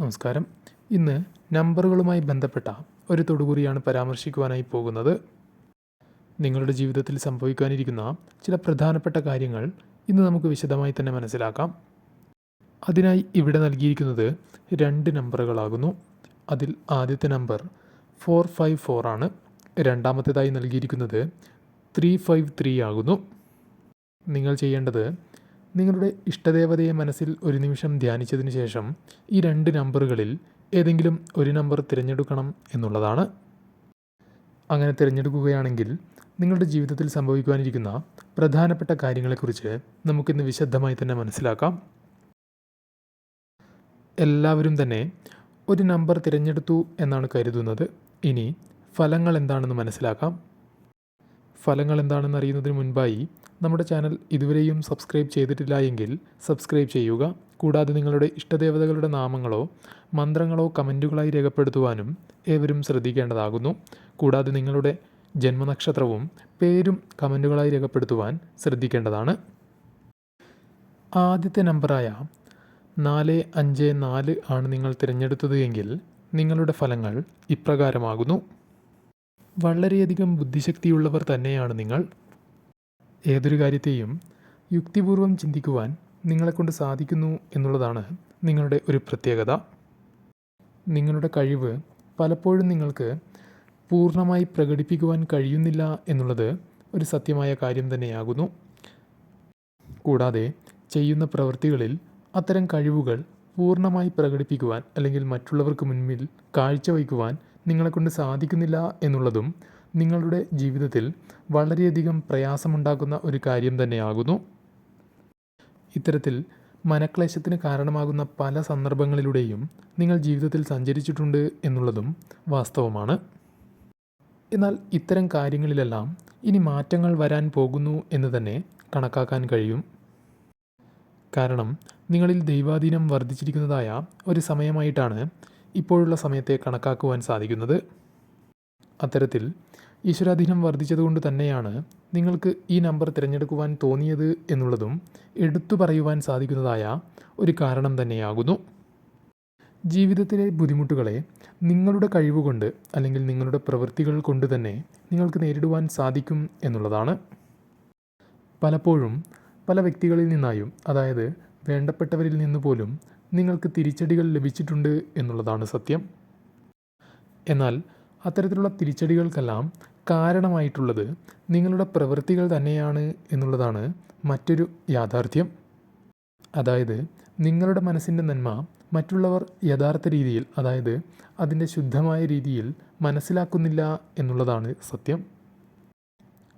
നമസ്കാരം. ഇന്ന് നമ്പറുകളുമായി ബന്ധപ്പെട്ട ഒരു തൊടുകുറിയാണ് പരാമർശിക്കുവാനായി പോകുന്നത്. നിങ്ങളുടെ ജീവിതത്തിൽ സംഭവിക്കാനിരിക്കുന്ന ചില പ്രധാനപ്പെട്ട കാര്യങ്ങൾ ഇന്ന് നമുക്ക് വിശദമായി തന്നെ മനസ്സിലാക്കാം. അതിനായി ഇവിടെ നൽകിയിരിക്കുന്നത് രണ്ട് നമ്പറുകളാകുന്നു. അതിൽ ആദ്യത്തെ നമ്പർ ഫോർ ഫൈവ് ഫോർ ആണ്. രണ്ടാമത്തേതായി നൽകിയിരിക്കുന്നത് ത്രീ ഫൈവ് ത്രീ ആകുന്നു. നിങ്ങൾ ചെയ്യേണ്ടത് നിങ്ങളുടെ ഇഷ്ടദേവതയെ മനസ്സിൽ ഒരു നിമിഷം ധ്യാനിച്ചതിന് ശേഷം ഈ രണ്ട് നമ്പറുകളിൽ ഏതെങ്കിലും ഒരു നമ്പർ തിരഞ്ഞെടുക്കണം എന്നുള്ളതാണ്. അങ്ങനെ തിരഞ്ഞെടുക്കുകയാണെങ്കിൽ നിങ്ങളുടെ ജീവിതത്തിൽ സംഭവിക്കുവാനിരിക്കുന്ന പ്രധാനപ്പെട്ട കാര്യങ്ങളെക്കുറിച്ച് നമുക്കിന്ന് വിശദമായി തന്നെ മനസ്സിലാക്കാം. എല്ലാവരും തന്നെ ഒരു നമ്പർ തിരഞ്ഞെടുത്തു എന്നാണ് കരുതുന്നത്. ഇനി ഫലങ്ങൾ എന്താണെന്ന് മനസ്സിലാക്കാം. ഫലങ്ങൾ എന്താണെന്ന് അറിയുന്നതിന് മുൻപായി നമ്മുടെ ചാനൽ ഇതുവരെയും സബ്സ്ക്രൈബ് ചെയ്തിട്ടില്ല എങ്കിൽ സബ്സ്ക്രൈബ് ചെയ്യുക. കൂടാതെ നിങ്ങളുടെ ഇഷ്ടദേവതകളുടെ നാമങ്ങളോ മന്ത്രങ്ങളോ കമന്റുകളായി രേഖപ്പെടുത്തുവാനും ഏവരും ശ്രദ്ധിക്കേണ്ടതാകുന്നു. കൂടാതെ നിങ്ങളുടെ ജന്മനക്ഷത്രവും പേരും കമന്റുകളായി രേഖപ്പെടുത്തുവാൻ ശ്രദ്ധിക്കേണ്ടതാണ്. ആദ്യത്തെ നമ്പറായ നാല് അഞ്ച് നാല് ആണ് നിങ്ങൾ തിരഞ്ഞെടുത്തത് എങ്കിൽ നിങ്ങളുടെ ഫലങ്ങൾ ഇപ്രകാരമാകുന്നു. വളരെയധികം ബുദ്ധിശക്തിയുള്ളവർ തന്നെയാണ് നിങ്ങൾ. ഏതൊരു കാര്യത്തെയും യുക്തിപൂർവം ചിന്തിക്കുവാൻ നിങ്ങളെക്കൊണ്ട് സാധിക്കുന്നു എന്നുള്ളതാണ് നിങ്ങളുടെ ഒരു പ്രത്യേകത. നിങ്ങളുടെ കഴിവ് പലപ്പോഴും നിങ്ങൾക്ക് പൂർണമായി പ്രകടിപ്പിക്കുവാൻ കഴിയുന്നില്ല എന്നുള്ളത് ഒരു സത്യമായ കാര്യം തന്നെയാകുന്നു. കൂടാതെ ചെയ്യുന്ന പ്രവൃത്തികളിൽ അത്തരം കഴിവുകൾ പൂർണമായി പ്രകടിപ്പിക്കുവാൻ അല്ലെങ്കിൽ മറ്റുള്ളവർക്ക് മുൻപിൽ കാഴ്ചവയ്ക്കുവാൻ നിങ്ങളെക്കൊണ്ട് സാധിക്കുന്നില്ല എന്നുള്ളതും നിങ്ങളുടെ ജീവിതത്തിൽ വളരെയധികം പ്രയാസമുണ്ടാക്കുന്ന ഒരു കാര്യം തന്നെയാകുന്നു. ഇത്തരത്തിൽ മനക്ലേശത്തിന് കാരണമാകുന്ന പല സന്ദർഭങ്ങളിലൂടെയും നിങ്ങൾ ജീവിതത്തിൽ സഞ്ചരിച്ചിട്ടുണ്ട് എന്നുള്ളതും വാസ്തവമാണ്. എന്നാൽ ഇത്തരം കാര്യങ്ങളിലെല്ലാം ഇനി മാറ്റങ്ങൾ വരാൻ പോകുന്നു എന്ന് തന്നെ കണക്കാക്കാൻ കഴിയും. കാരണം നിങ്ങളിൽ ദൈവാധീനം വർദ്ധിച്ചിരിക്കുന്നതായ ഒരു സമയമായിട്ടാണ് ഇപ്പോഴുള്ള സമയത്തെ കണക്കാക്കുവാൻ സാധിക്കുന്നത്. അത്തരത്തിൽ ഈശ്വരാധീനം വർദ്ധിച്ചതുകൊണ്ട് തന്നെയാണ് നിങ്ങൾക്ക് ഈ നമ്പർ തിരഞ്ഞെടുക്കുവാൻ തോന്നിയത് എന്നുള്ളതും എടുത്തു പറയുവാൻ സാധിക്കുന്നതായ ഒരു കാരണം തന്നെയാകുന്നു. ജീവിതത്തിലെ ബുദ്ധിമുട്ടുകളെ നിങ്ങളുടെ കഴിവുകൊണ്ട് അല്ലെങ്കിൽ നിങ്ങളുടെ പ്രവൃത്തികൾ കൊണ്ട് തന്നെ നിങ്ങൾക്ക് നേരിടുവാൻ സാധിക്കും എന്നുള്ളതാണ്. പലപ്പോഴും പല വ്യക്തികളിൽ നിന്നായും അതായത് വേണ്ടപ്പെട്ടവരിൽ നിന്ന് പോലും നിങ്ങൾക്ക് തിരിച്ചടികൾ ലഭിച്ചിട്ടുണ്ട് എന്നുള്ളതാണ് സത്യം. എന്നാൽ അത്തരത്തിലുള്ള തിരിച്ചടികൾക്കെല്ലാം കാരണമായിട്ടുള്ളത് നിങ്ങളുടെ പ്രവൃത്തികൾ തന്നെയാണ് എന്നുള്ളതാണ് മറ്റൊരു യാഥാർത്ഥ്യം. അതായത് നിങ്ങളുടെ മനസ്സിന്റെ നന്മ മറ്റുള്ളവർ യഥാർത്ഥ രീതിയിൽ അതായത് അതിന്റെ ശുദ്ധമായ രീതിയിൽ മനസ്സിലാക്കുന്നില്ല എന്നുള്ളതാണ് സത്യം.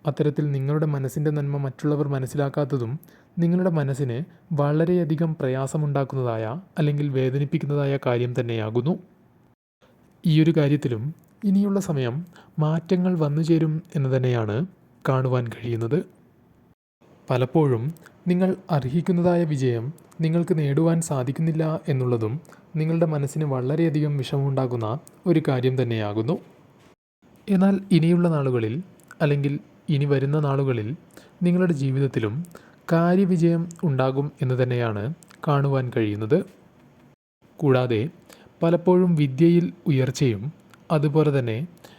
അത്തരത്തിൽ നിങ്ങളുടെ മനസ്സിന്റെ നന്മ മറ്റുള്ളവർ മനസ്സിലാക്കാത്തതും നിങ്ങളുടെ മനസ്സിന് വളരെയധികം പ്രയാസമുണ്ടാക്കുന്നതായ അല്ലെങ്കിൽ വേദനിപ്പിക്കുന്നതായ കാര്യം തന്നെയാകുന്നു. ഈ ഒരു കാര്യത്തിലും ഇനിയുള്ള സമയം മാറ്റങ്ങൾ വന്നു ചേരും എന്ന് തന്നെയാണ് കാണുവാൻ കഴിയുന്നത്. പലപ്പോഴും നിങ്ങൾ അർഹിക്കുന്നതായ വിജയം നിങ്ങൾക്ക് നേടുവാൻ സാധിക്കുന്നില്ല എന്നുള്ളതും നിങ്ങളുടെ മനസ്സിന് വളരെയധികം വിഷമമുണ്ടാകുന്ന ഒരു കാര്യം തന്നെയാകുന്നു. എന്നാൽ ഇനിയുള്ള നാളുകളിൽ അല്ലെങ്കിൽ ഇനി വരുന്ന നാളുകളിൽ നിങ്ങളുടെ ജീവിതത്തിലും കാര്യവിജയം ഉണ്ടാകും എന്ന് തന്നെയാണ് കാണുവാൻ കഴിയുന്നത്. കൂടാതെ പലപ്പോഴും വിദ്യയിൽ ഉയർച്ചയും അതുപോലെ തന്നെ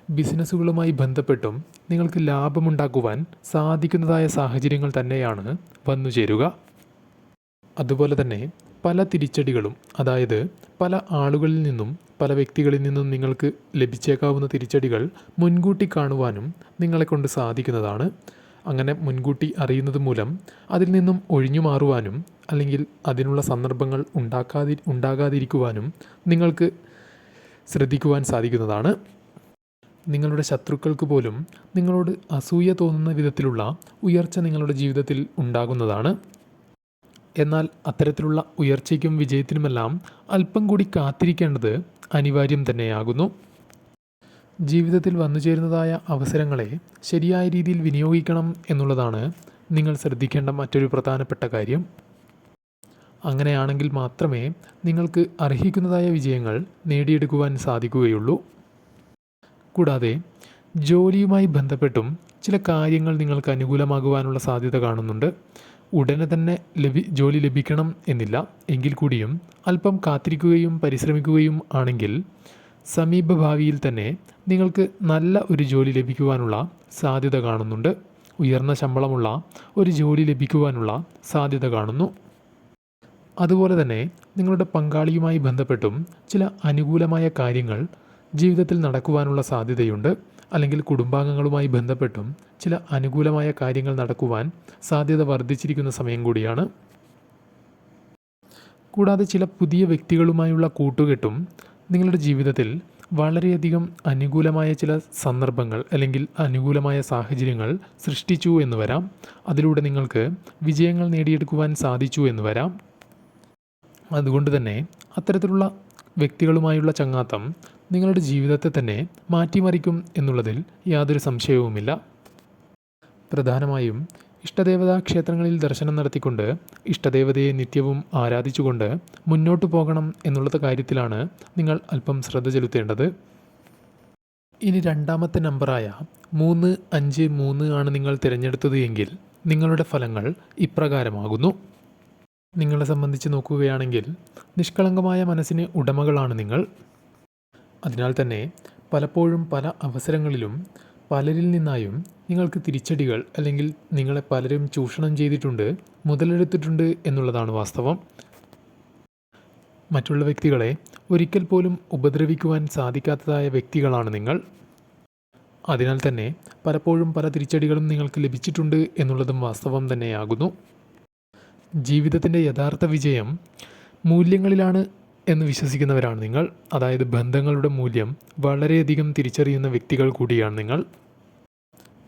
ബിസിനസ്സുകളുമായി ബന്ധപ്പെട്ടും നിങ്ങൾക്ക് ലാഭമുണ്ടാക്കുവാൻ സാധിക്കുന്നതായ സാഹചര്യങ്ങൾ തന്നെയാണ് വന്നു ചേരുക. അതുപോലെ തന്നെ പല തിരിച്ചടികളും അതായത് പല ആളുകളിൽ നിന്നും പല വ്യക്തികളിൽ നിന്നും നിങ്ങൾക്ക് ലഭിച്ചേക്കാവുന്ന തിരിച്ചടികൾ മുൻകൂട്ടി കാണുവാനും നിങ്ങളെ കൊണ്ട് സാധിക്കുന്നതാണ്. അങ്ങനെ മുൻകൂട്ടി അറിയുന്നത് മൂലം അതിൽ നിന്നും ഒഴിഞ്ഞു മാറുവാനും അല്ലെങ്കിൽ അതിനുള്ള സന്ദർഭങ്ങൾ ഉണ്ടാക്കാതി ഉണ്ടാകാതിരിക്കുവാനും നിങ്ങൾക്ക് ശ്രദ്ധിക്കുവാൻ സാധിക്കുന്നതാണ്. നിങ്ങളുടെ ശത്രുക്കൾക്ക് പോലും നിങ്ങളോട് അസൂയ തോന്നുന്ന വിധത്തിലുള്ള ഉയർച്ച നിങ്ങളുടെ ജീവിതത്തിൽ ഉണ്ടാകുന്നതാണ്. എന്നാൽ അത്തരത്തിലുള്ള ഉയർച്ചയ്ക്കും വിജയത്തിനുമെല്ലാം അല്പം കൂടി കാത്തിരിക്കേണ്ടത് അനിവാര്യം തന്നെയാകുന്നു. ജീവിതത്തിൽ വന്നു ചേരുന്നതായ അവസരങ്ങളെ ശരിയായ രീതിയിൽ വിനിയോഗിക്കണം എന്നുള്ളതാണ് നിങ്ങൾ ശ്രദ്ധിക്കേണ്ട മറ്റൊരു പ്രധാനപ്പെട്ട കാര്യം. അങ്ങനെയാണെങ്കിൽ മാത്രമേ നിങ്ങൾക്ക് അർഹിക്കുന്നതായ വിജയങ്ങൾ നേടിയെടുക്കുവാൻ സാധിക്കുകയുള്ളൂ. കൂടാതെ ജോലിയുമായി ബന്ധപ്പെട്ടും ചില കാര്യങ്ങൾ നിങ്ങൾക്ക് അനുകൂലമാകുവാനുള്ള സാധ്യത കാണുന്നുണ്ട്. ഉടനെ തന്നെ ലഭി ജോലി ലഭിക്കണം എന്നില്ല. എങ്കിൽ കൂടിയും അല്പം കാത്തിരിക്കുകയും പരിശ്രമിക്കുകയും ആണെങ്കിൽ സമീപഭാവിയിൽ തന്നെ നിങ്ങൾക്ക് നല്ല ഒരു ജോലി ലഭിക്കുവാനുള്ള സാധ്യത കാണുന്നുണ്ട്. ഉയർന്ന ശമ്പളമുള്ള ഒരു ജോലി ലഭിക്കുവാനുള്ള സാധ്യത കാണുന്നു. അതുപോലെ തന്നെ നിങ്ങളുടെ പങ്കാളിയുമായി ബന്ധപ്പെട്ടും ചില അനുകൂലമായ കാര്യങ്ങൾ ജീവിതത്തിൽ നടക്കുവാനുള്ള സാധ്യതയുണ്ട്. അല്ലെങ്കിൽ കുടുംബാംഗങ്ങളുമായി ബന്ധപ്പെട്ടും ചില അനുകൂലമായ കാര്യങ്ങൾ നടക്കുവാൻ സാധ്യത വർദ്ധിച്ചിരിക്കുന്ന സമയം കൂടിയാണ്. കൂടാതെ ചില പുതിയ വ്യക്തികളുമായുള്ള കൂട്ടുകെട്ടും നിങ്ങളുടെ ജീവിതത്തിൽ വളരെയധികം അനുകൂലമായ ചില സന്ദർഭങ്ങൾ അല്ലെങ്കിൽ അനുകൂലമായ സാഹചര്യങ്ങൾ സൃഷ്ടിച്ചു എന്ന് വരാം. അതിലൂടെ നിങ്ങൾക്ക് വിജയങ്ങൾ നേടിയെടുക്കുവാൻ സാധിച്ചു എന്ന് വരാം. അതുകൊണ്ട് തന്നെ അത്തരത്തിലുള്ള വ്യക്തികളുമായുള്ള ചങ്ങാത്തം നിങ്ങളുടെ ജീവിതത്തെ തന്നെ മാറ്റിമറിക്കും എന്നുള്ളതിൽ യാതൊരു സംശയവുമില്ല. പ്രധാനമായും ഇഷ്ടദേവതാ ക്ഷേത്രങ്ങളിൽ ദർശനം നടത്തിക്കൊണ്ട് ഇഷ്ടദേവതയെ നിത്യവും ആരാധിച്ചുകൊണ്ട് മുന്നോട്ട് പോകണം എന്നുള്ള കാര്യത്തിലാണ് നിങ്ങൾ അല്പം ശ്രദ്ധ ചെലുത്തേണ്ടത്. ഇനി രണ്ടാമത്തെ നമ്പറായ മൂന്ന് അഞ്ച് മൂന്ന് ആണ് നിങ്ങൾ തിരഞ്ഞെടുത്തത് എങ്കിൽ നിങ്ങളുടെ ഫലങ്ങൾ ഇപ്രകാരമാകുന്നു. നിങ്ങളെ സംബന്ധിച്ച് നോക്കുകയാണെങ്കിൽ നിഷ്കളങ്കമായ മനസ്സിന് ഉടമകളാണ് നിങ്ങൾ. അതിനാൽ തന്നെ പലപ്പോഴും പല അവസരങ്ങളിലും പലരിൽ നിന്നായും നിങ്ങൾക്ക് തിരിച്ചടികൾ അല്ലെങ്കിൽ നിങ്ങളെ പലരും ചൂഷണം ചെയ്തിട്ടുണ്ട് മുതലെടുത്തിട്ടുണ്ട് എന്നുള്ളതാണ് വാസ്തവം. മറ്റുള്ള വ്യക്തികളെ ഒരിക്കൽ പോലും ഉപദ്രവിക്കുവാൻ സാധിക്കാത്തതായ വ്യക്തികളാണ് നിങ്ങൾ. അതിനാൽ തന്നെ പലപ്പോഴും പല തിരിച്ചടികളും നിങ്ങൾക്ക് ലഭിച്ചിട്ടുണ്ട് എന്നുള്ളതും വാസ്തവം തന്നെയാകുന്നു. ജീവിതത്തിന്റെ യഥാർത്ഥ വിജയം മൂല്യങ്ങളിലാണ് എന്ന് വിശ്വസിക്കുന്നവരാണ് നിങ്ങൾ. അതായത് ബന്ധങ്ങളുടെ മൂല്യം വളരെയധികം തിരിച്ചറിയുന്ന വ്യക്തികൾ കൂടിയാണ് നിങ്ങൾ.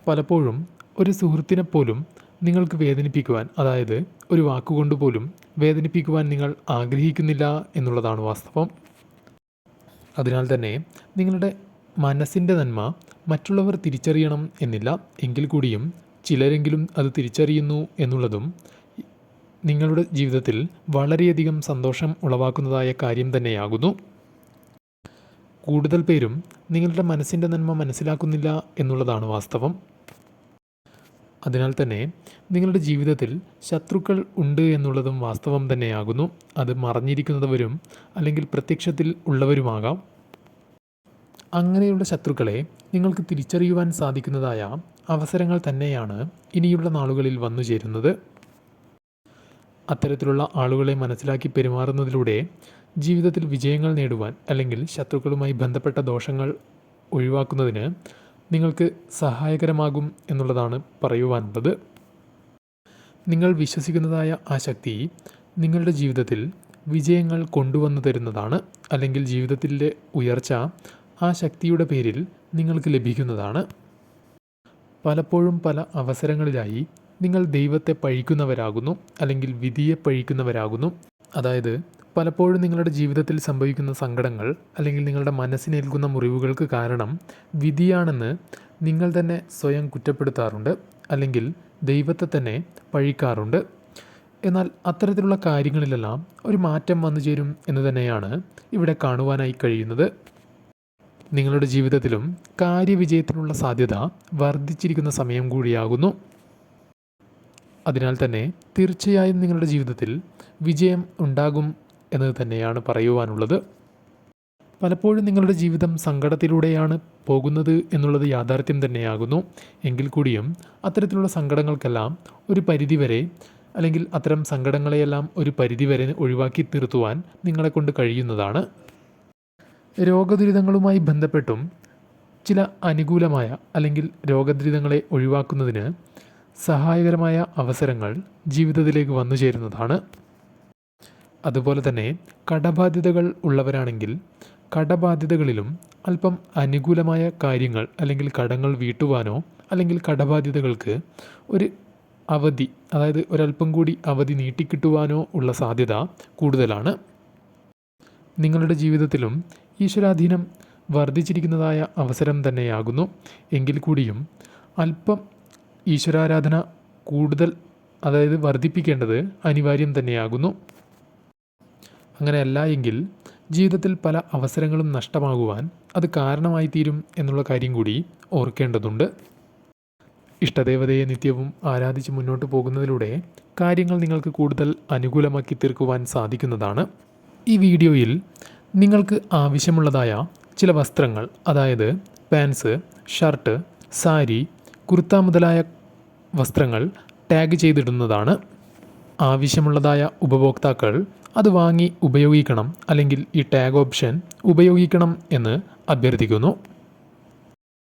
പലപ്പോഴും ഒരു സുഹൃത്തിനെ പോലും നിങ്ങൾക്ക് വേദനിപ്പിക്കുവാൻ അതായത് ഒരു വാക്കുകൊണ്ട് പോലും വേദനിപ്പിക്കുവാൻ നിങ്ങൾ ആഗ്രഹിക്കുന്നില്ല എന്നുള്ളതാണ് വാസ്തവം. അതിനാൽ തന്നെ നിങ്ങളുടെ മനസ്സിന്റെ നന്മ മറ്റുള്ളവർ തിരിച്ചറിയണം എന്നില്ല. എങ്കിൽ കൂടിയും ചിലരെങ്കിലും അത് തിരിച്ചറിയുന്നു എന്നുള്ളതും നിങ്ങളുടെ ജീവിതത്തിൽ വളരെയധികം സന്തോഷം ഉളവാക്കുന്നതായ കാര്യം തന്നെയാകുന്നു. കൂടുതൽ പേരും നിങ്ങളുടെ മനസ്സിന്റെ നന്മ മനസ്സിലാക്കുന്നില്ല എന്നുള്ളതാണ് വാസ്തവം. അതിനാൽ തന്നെ നിങ്ങളുടെ ജീവിതത്തിൽ ശത്രുക്കൾ ഉണ്ട് എന്നുള്ളതും വാസ്തവം തന്നെയാകുന്നു. അത് മറഞ്ഞിരിക്കുന്നവരും അല്ലെങ്കിൽ പ്രത്യക്ഷത്തിൽ ഉള്ളവരുമാകാം. അങ്ങനെയുള്ള ശത്രുക്കളെ നിങ്ങൾക്ക് തിരിച്ചറിയുവാൻ സാധിക്കുന്നതായ അവസരങ്ങൾ തന്നെയാണ് ഇനിയുള്ള നാളുകളിൽ വന്നു ചേരുന്നത് അത്തരത്തിലുള്ള ആളുകളെ മനസ്സിലാക്കി പെരുമാറുന്നതിലൂടെ ജീവിതത്തിൽ വിജയങ്ങൾ നേടുവാൻ അല്ലെങ്കിൽ ശത്രുക്കളുമായി ബന്ധപ്പെട്ട ദോഷങ്ങൾ ഒഴിവാക്കുന്നതിന് നിങ്ങൾക്ക് സഹായകരമാകും എന്നുള്ളതാണ് പറയുവാനുള്ളത്. നിങ്ങൾ വിശ്വസിക്കുന്നതായ ആ ശക്തി നിങ്ങളുടെ ജീവിതത്തിൽ വിജയങ്ങൾ കൊണ്ടുവന്നു തരുന്നതാണ് അല്ലെങ്കിൽ ജീവിതത്തിലെ ഉയർച്ച ആ ശക്തിയുടെ പേരിൽ നിങ്ങൾക്ക് ലഭിക്കുന്നതാണ്. പലപ്പോഴും പല അവസരങ്ങളിലായി നിങ്ങൾ ദൈവത്തെ പഴിക്കുന്നവരാകുന്നു അല്ലെങ്കിൽ വിധിയെ പഴിക്കുന്നവരാകുന്നു. അതായത് പലപ്പോഴും നിങ്ങളുടെ ജീവിതത്തിൽ സംഭവിക്കുന്ന സങ്കടങ്ങൾ അല്ലെങ്കിൽ നിങ്ങളുടെ മനസ്സിനേൽക്കുന്ന മുറിവുകൾക്ക് കാരണം വിധിയാണെന്ന് നിങ്ങൾ തന്നെ സ്വയം കുറ്റപ്പെടുത്താറുണ്ട് അല്ലെങ്കിൽ ദൈവത്തെ തന്നെ പഴിക്കാറുണ്ട്. എന്നാൽ അത്തരത്തിലുള്ള കാര്യങ്ങളിലെല്ലാം ഒരു മാറ്റം വന്നു ചേരും എന്ന് തന്നെയാണ് ഇവിടെ കാണുവാനായി കഴിയുന്നത്. നിങ്ങളുടെ ജീവിതത്തിലും കാര്യവിജയത്തിനുള്ള സാധ്യത വർദ്ധിച്ചിരിക്കുന്ന സമയം കൂടിയാകുന്നു. അതിനാൽ തന്നെ തീർച്ചയായും നിങ്ങളുടെ ജീവിതത്തിൽ വിജയം ഉണ്ടാകും എന്നത് തന്നെയാണ് പറയുവാനുള്ളത്. പലപ്പോഴും നിങ്ങളുടെ ജീവിതം സങ്കടത്തിലൂടെയാണ് പോകുന്നത് എന്നുള്ളത് യാഥാർത്ഥ്യം തന്നെയാകുന്നു. എങ്കിൽ കൂടിയും അത്തരത്തിലുള്ള സങ്കടങ്ങൾക്കെല്ലാം ഒരു പരിധിവരെ അല്ലെങ്കിൽ അത്തരം സങ്കടങ്ങളെയെല്ലാം ഒരു പരിധിവരെ ഒഴിവാക്കി തീർത്തുവാൻ നിങ്ങളെ കൊണ്ട് കഴിയുന്നതാണ്. രോഗദുരിതങ്ങളുമായി ബന്ധപ്പെട്ടും ചില അനുകൂലമായ അല്ലെങ്കിൽ രോഗദുരിതങ്ങളെ ഒഴിവാക്കുന്നതിന് സഹായകരമായ അവസരങ്ങൾ ജീവിതത്തിലേക്ക് വന്നു ചേരുന്നതാണ്. അതുപോലെ തന്നെ കടബാധ്യതകൾ ഉള്ളവരാണെങ്കിൽ കടബാധ്യതകളിലും അല്പം അനുകൂലമായ കാര്യങ്ങൾ അല്ലെങ്കിൽ കടങ്ങൾ വീട്ടുവാനോ അല്ലെങ്കിൽ കടബാധ്യതകൾക്ക് ഒരു അവധി അതായത് ഒരല്പം കൂടി അവധി നീട്ടിക്കിട്ടുവാനോ ഉള്ള സാധ്യത കൂടുതലാണ്. നിങ്ങളുടെ ജീവിതത്തിലും ഈശ്വരാധീനം വർദ്ധിച്ചിരിക്കുന്നതായ അവസരം തന്നെയാകുന്നു. എങ്കിൽ കൂടിയും അല്പം ഈശ്വരാരാധന കൂടുതൽ അതായത് വർദ്ധിപ്പിക്കേണ്ടത് അനിവാര്യം തന്നെയാകുന്നു. അങ്ങനെയല്ല എങ്കിൽ ജീവിതത്തിൽ പല അവസരങ്ങളും നഷ്ടമാകുവാൻ അത് കാരണമായി തീരും എന്നുള്ള കാര്യം കൂടി ഓർക്കേണ്ടതുണ്ട്. ഇഷ്ടദേവതയെ നിത്യവും ആരാധിച്ച് മുന്നോട്ട് പോകുന്നതിലൂടെ കാര്യങ്ങൾ നിങ്ങൾക്ക് കൂടുതൽ അനുകൂലമാക്കി തീർക്കുവാൻ സാധിക്കുന്നതാണ്. ഈ വീഡിയോയിൽ നിങ്ങൾക്ക് ആവശ്യമുള്ളതായ ചില വസ്ത്രങ്ങൾ അതായത് പാൻസ് ഷർട്ട് സാരി കുർത്ത മുതലായ വസ്ത്രങ്ങൾ ടാഗ് ചെയ്തിടുന്നതാണ്. ആവശ്യമുള്ളതായ ഉപഭോക്താക്കൾ അത് വാങ്ങി ഉപയോഗിക്കണം അല്ലെങ്കിൽ ഈ ടാഗ് ഓപ്ഷൻ ഉപയോഗിക്കണം എന്ന് അഭ്യർത്ഥിക്കുന്നു.